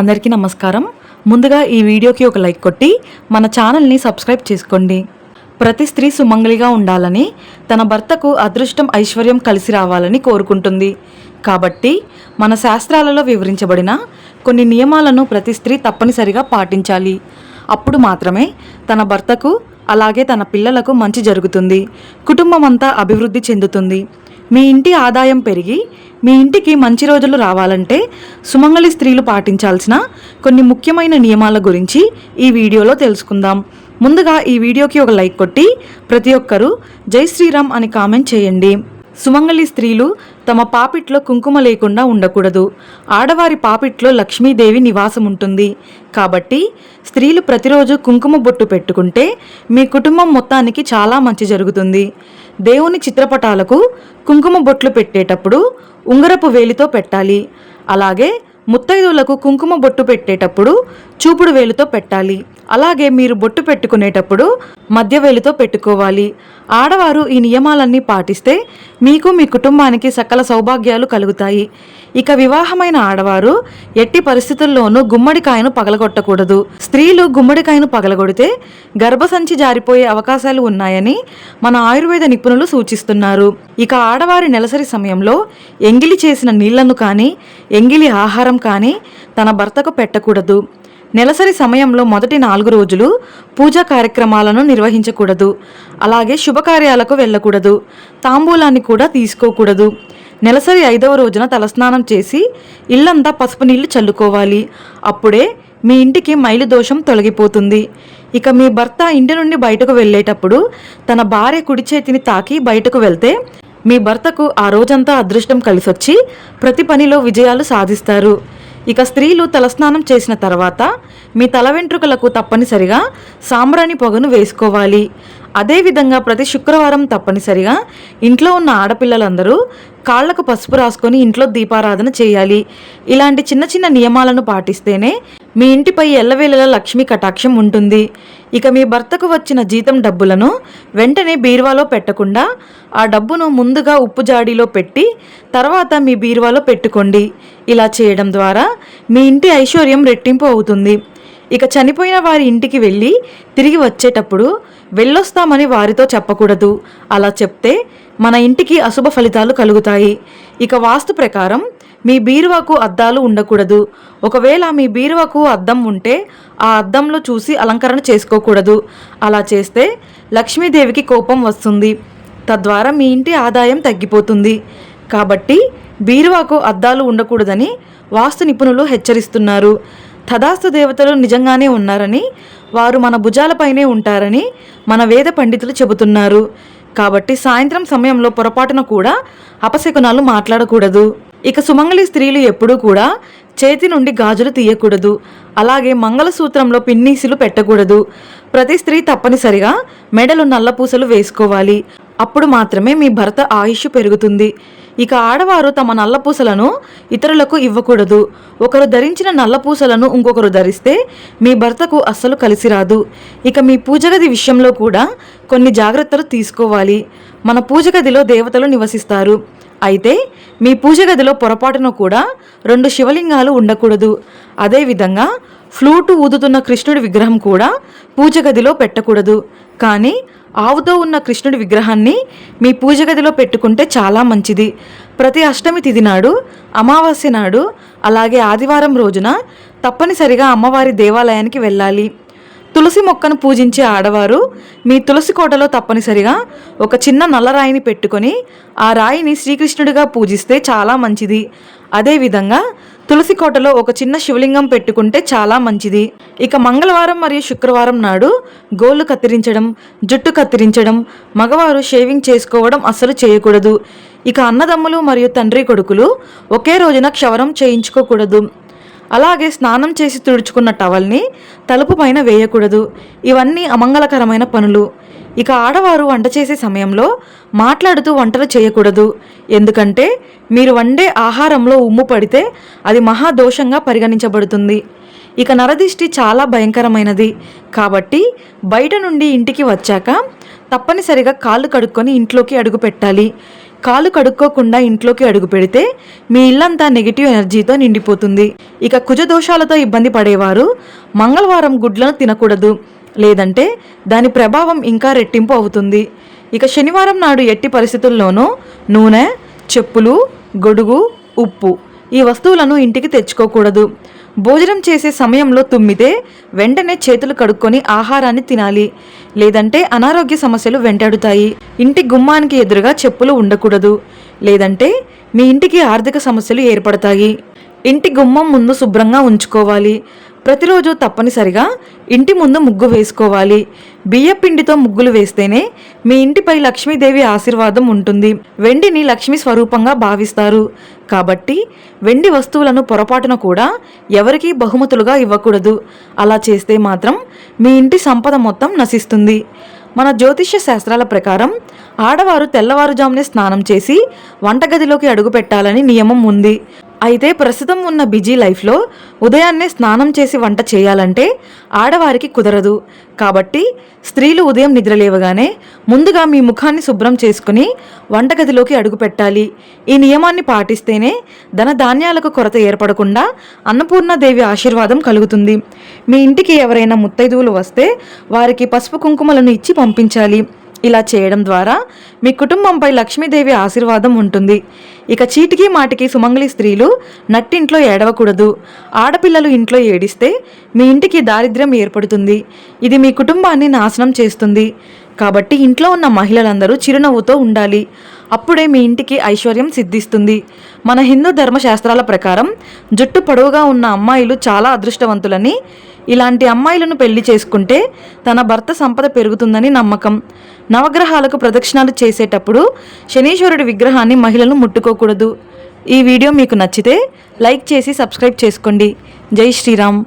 అందరికీ నమస్కారం. ముందుగా ఈ వీడియోకి ఒక లైక్ కొట్టి మన ఛానల్ని సబ్స్క్రైబ్ చేసుకోండి. ప్రతి స్త్రీ సుమంగళిగా ఉండాలని తన భర్తకు అదృష్టం ఐశ్వర్యం కలిసి రావాలని కోరుకుంటుంది. కాబట్టి మన శాస్త్రాలలో వివరించబడిన కొన్ని నియమాలను ప్రతి స్త్రీ తప్పనిసరిగా పాటించాలి. అప్పుడు మాత్రమే తన భర్తకు అలాగే తన పిల్లలకు మంచి జరుగుతుంది. కుటుంబం అంతా అభివృద్ధి చెందుతుంది. మీ ఇంటి ఆదాయం పెరిగి మీ ఇంటికి మంచి రోజులు రావాలంటే సుమంగళి స్త్రీలు పాటించాల్సిన కొన్ని ముఖ్యమైన నియమాల గురించి ఈ వీడియోలో తెలుసుకుందాం. ముందుగా ఈ వీడియోకి ఒక లైక్ కొట్టి ప్రతి ఒక్కరూ జై శ్రీరామ్ అని కామెంట్ చేయండి. సుమంగళి స్త్రీలు తమ పాపిట్లో కుంకుమ లేకుండా ఉండకూడదు. ఆడవారి పాపిట్లో లక్ష్మీదేవి నివాసం ఉంటుంది కాబట్టి స్త్రీలు ప్రతిరోజు కుంకుమ బొట్టు పెట్టుకుంటే మీ కుటుంబం మొత్తానికి చాలా మంచి జరుగుతుంది. దేవుని చిత్రపటాలకు కుంకుమ బొట్లు పెట్టేటప్పుడు ఉంగరపు వేలితో పెట్టాలి. అలాగే ముత్తైదువులకు కుంకుమ బొట్టు పెట్టేటప్పుడు చూపుడు వేలుతో పెట్టాలి. అలాగే మీరు బొట్టు పెట్టుకునేటప్పుడు మధ్య వేలుతో పెట్టుకోవాలి. ఆడవారు ఈ నియమాలన్నీ పాటిస్తే మీకు మీ కుటుంబానికి సకల సౌభాగ్యాలు కలుగుతాయి. ఇక వివాహమైన ఆడవారు ఎట్టి పరిస్థితుల్లోనూ గుమ్మడికాయను పగలగొట్టకూడదు. స్త్రీలు గుమ్మడికాయను పగలగొడితే గర్భసంచి జారిపోయే అవకాశాలు ఉన్నాయని మన ఆయుర్వేద నిపుణులు సూచిస్తున్నారు. ఇక ఆడవారి నెలసరి సమయంలో ఎంగిలి చేసిన నీళ్ళను కానీ ఎంగిలి ఆహారం కానీ తన భర్తకు పెట్టకూడదు. నెలసరి సమయంలో మొదటి నాలుగు రోజులు పూజా కార్యక్రమాలను నిర్వహించకూడదు. అలాగే శుభకార్యాలకు వెళ్ళకూడదు. తాంబూలాన్ని కూడా తీసుకోకూడదు. నెలసరి ఐదవ రోజున తలస్నానం చేసి ఇల్లంతా పసుపు నీళ్ళు చల్లుకోవాలి. అప్పుడే మీ ఇంటికి మైలు దోషం తొలగిపోతుంది. ఇక మీ భర్త ఇంటి నుండి బయటకు వెళ్ళేటప్పుడు తన భార్య కుడి చేతిని తాకి బయటకు వెళ్తే మీ భర్తకు ఆ రోజంతా అదృష్టం కలిసొచ్చి ప్రతి పనిలో విజయాలు సాధిస్తారు. ఇక స్త్రీలు తలస్నానం చేసిన తర్వాత మీ తల వెంట్రుకలకు తప్పనిసరిగా సాంబ్రాణి పొగను వేసుకోవాలి. అదేవిధంగా ప్రతి శుక్రవారం తప్పనిసరిగా ఇంట్లో ఉన్న ఆడపిల్లలందరూ కాళ్ళకు పసుపు రాసుకొని ఇంట్లో దీపారాధన చేయాలి. ఇలాంటి చిన్న చిన్న నియమాలను పాటిస్తేనే మీ ఇంటిపై ఎల్లవేళలా లక్ష్మీ కటాక్షం ఉంటుంది. ఇక మీ భర్తకు వచ్చిన జీతం డబ్బులను వెంటనే బీరువాలో పెట్టకుండా ఆ డబ్బును ముందుగా ఉప్పు జాడీలో పెట్టి తర్వాత మీ బీరువాలో పెట్టుకోండి. ఇలా చేయడం ద్వారా మీ ఇంటి ఐశ్వర్యం రెట్టింపు అవుతుంది. ఇక చనిపోయిన వారి ఇంటికి వెళ్ళి తిరిగి వచ్చేటప్పుడు వెళ్ళొస్తామని వారితో చెప్పకూడదు. అలా చెప్తే మన ఇంటికి అశుభ ఫలితాలు కలుగుతాయి. ఇక వాస్తు ప్రకారం మీ బీరువాకు అద్దాలు ఉండకూడదు. ఒకవేళ మీ బీరువాకు అద్దం ఉంటే ఆ అద్దంలో చూసి అలంకరణ చేసుకోకూడదు. అలా చేస్తే లక్ష్మీదేవికి కోపం వస్తుంది. తద్వారా మీ ఇంటి ఆదాయం తగ్గిపోతుంది. కాబట్టి బీరువాకు అద్దాలు ఉండకూడదని వాస్తు నిపుణులు హెచ్చరిస్తున్నారు. తదాస్తు దేవతలు నిజంగానే ఉన్నారని వారు మన భుజాలపైనే ఉంటారని మన వేద పండితులు చెబుతున్నారు. కాబట్టి సాయంత్రం సమయంలో పొరపాటున కూడా అపశకునాలు మాట్లాడకూడదు. ఇక సుమంగళి స్త్రీలు ఎప్పుడూ కూడా చేతి నుండి గాజులు తీయకూడదు. అలాగే మంగళసూత్రంలో పిన్నీసులు పెట్టకూడదు. ప్రతి స్త్రీ తప్పనిసరిగా మెడలు నల్లపూసలు వేసుకోవాలి. అప్పుడు మాత్రమే మీ భర్త ఆయుష్ పెరుగుతుంది. ఇక ఆడవారు తమ నల్లపూసలను ఇతరులకు ఇవ్వకూడదు. ఒకరు ధరించిన నల్లపూసలను ఇంకొకరు ధరిస్తే మీ భర్తకు అస్సలు కలిసి రాదు ఇక మీ పూజగది విషయంలో కూడా కొన్ని జాగ్రత్తలు తీసుకోవాలి. మన పూజగదిలో దేవతలు నివసిస్తారు. అయితే మీ పూజ గదిలో పొరపాటున కూడా రెండు శివలింగాలు ఉండకూడదు. అదేవిధంగా ఫ్లూటు ఊదుతున్న కృష్ణుడి విగ్రహం కూడా పూజగదిలో పెట్టకూడదు. కానీ ఆవుతో ఉన్న కృష్ణుడి విగ్రహాన్ని మీ పూజ గదిలో పెట్టుకుంటే చాలా మంచిది. ప్రతి అష్టమి తిథి నాడు అమావాస్య నాడు అలాగే ఆదివారం రోజున తప్పనిసరిగా అమ్మవారి దేవాలయానికి వెళ్ళాలి. తులసి మొక్కను పూజించే ఆడవారు మీ తులసి కోటలో తప్పనిసరిగా ఒక చిన్న నల్లరాయిని పెట్టుకొని ఆ రాయిని శ్రీకృష్ణుడిగా పూజిస్తే చాలా మంచిది. అదేవిధంగా తులసి కోటలో ఒక చిన్న శివలింగం పెట్టుకుంటే చాలా మంచిది. ఇక మంగళవారం మరియు శుక్రవారం నాడు గోళ్ళు కత్తిరించడం జుట్టు కత్తిరించడం మగవారు షేవింగ్ చేసుకోవడం అస్సలు చేయకూడదు. ఇక అన్నదమ్ములు మరియు తండ్రి కొడుకులు ఒకే రోజున క్షవరం చేయించుకోకూడదు. అలాగే స్నానం చేసి తుడుచుకున్న టవల్ని తలుపు పైన వేయకూడదు. ఇవన్నీ అమంగళకరమైన పనులు. ఇక ఆడవారు వంట చేసే సమయంలో మాట్లాడుతూ వంటలు చేయకూడదు. ఎందుకంటే మీరు వండే ఆహారంలో ఉమ్ము పడితే అది మహాదోషంగా పరిగణించబడుతుంది. ఇక నరదిష్టి చాలా భయంకరమైనది. కాబట్టి బయట నుండి ఇంటికి వచ్చాక తప్పనిసరిగా కాళ్ళు కడుక్కొని ఇంట్లోకి అడుగు పెట్టాలి. కాలు కడుక్కోకుండా ఇంట్లోకి అడుగు పెడితే మీ ఇల్లంతా నెగిటివ్ ఎనర్జీతో నిండిపోతుంది. ఇక కుజ దోషాలతో ఇబ్బంది పడేవారు మంగళవారం గుడ్లను తినకూడదు. లేదంటే దాని ప్రభావం ఇంకా రెట్టింపు అవుతుంది. ఇక శనివారం నాడు ఎట్టి పరిస్థితుల్లోనూ నూనె చెప్పులు గొడుగు ఉప్పు ఈ వస్తువులను ఇంటికి తెచ్చుకోకూడదు. భోజనం చేసే సమయంలో తుమ్మితే వెంటనే చేతులు కడుక్కొని ఆహారాన్ని తినాలి. లేదంటే అనారోగ్య సమస్యలు వెంటాడుతాయి. ఇంటి గుమ్మానికి ఎదురుగా చెప్పులు ఉండకూడదు. లేదంటే మీ ఇంటికి ఆర్థిక సమస్యలు ఏర్పడతాయి. ఇంటి గుమ్మం ముందు శుభ్రంగా ఉంచుకోవాలి. ప్రతిరోజు తప్పనిసరిగా ఇంటి ముందు ముగ్గు వేసుకోవాలి. బియ్యపిండితో ముగ్గులు వేస్తేనే మీ ఇంటిపై లక్ష్మీదేవి ఆశీర్వాదం ఉంటుంది. వెండిని లక్ష్మి స్వరూపంగా భావిస్తారు. కాబట్టి వెండి వస్తువులను పొరపాటున కూడా ఎవరికీ బహుమతులుగా ఇవ్వకూడదు. అలా చేస్తే మాత్రం మీ ఇంటి సంపద మొత్తం నశిస్తుంది. మన జ్యోతిష్య శాస్త్రాల ప్రకారం ఆడవారు తెల్లవారుజామునే స్నానం చేసి వంటగదిలోకి అడుగు పెట్టాలని నియమం ఉంది. అయితే ప్రస్తుతం ఉన్న బిజీ లైఫ్లో ఉదయాన్నే స్నానం చేసి వంట చేయాలంటే ఆడవారికి కుదరదు. కాబట్టి స్త్రీలు ఉదయం నిద్రలేవగానే ముందుగా మీ ముఖాన్ని శుభ్రం చేసుకుని వంటగదిలోకి అడుగుపెట్టాలి ఈ నియమాన్ని పాటిస్తేనే ధన ధాన్యాలకు కొరత ఏర్పడకుండా అన్నపూర్ణాదేవి ఆశీర్వాదం కలుగుతుంది. మీ ఇంటికి ఎవరైనా ముత్తైదువులు వస్తే వారికి పసుపు కుంకుమలను ఇచ్చి పంపించాలి. ఇలా చేయడం ద్వారా మీ కుటుంబంపై లక్ష్మీదేవి ఆశీర్వాదం ఉంటుంది. ఇక చీటికి మాటికి సుమంగళి స్త్రీలు నట్టింట్లో ఏడవకూడదు. ఆడపిల్లలు ఇంట్లో ఏడిస్తే మీ ఇంటికి దారిద్ర్యం ఏర్పడుతుంది. ఇది మీ కుటుంబాన్ని నాశనం చేస్తుంది. కాబట్టి ఇంట్లో ఉన్న మహిళలందరూ చిరునవ్వుతో ఉండాలి. అప్పుడే మీ ఇంటికి ఐశ్వర్యం సిద్ధిస్తుంది. మన హిందూ ధర్మశాస్త్రాల ప్రకారం జుట్టు పొడవుగా ఉన్న అమ్మాయిలు చాలా అదృష్టవంతులని. ఇలాంటి అమ్మాయిలను పెళ్ళి చేసుకుంటే తన భర్త సంపద పెరుగుతుందని నమ్మకం. నవగ్రహాలకు ప్రదక్షిణాలు చేసేటప్పుడు శనీశ్వరుడి విగ్రహాన్ని మహిళలు ముట్టుకోకూడదు. ఈ వీడియో మీకు నచ్చితే లైక్ చేసి సబ్స్క్రైబ్ చేసుకోండి. జై శ్రీరామ్.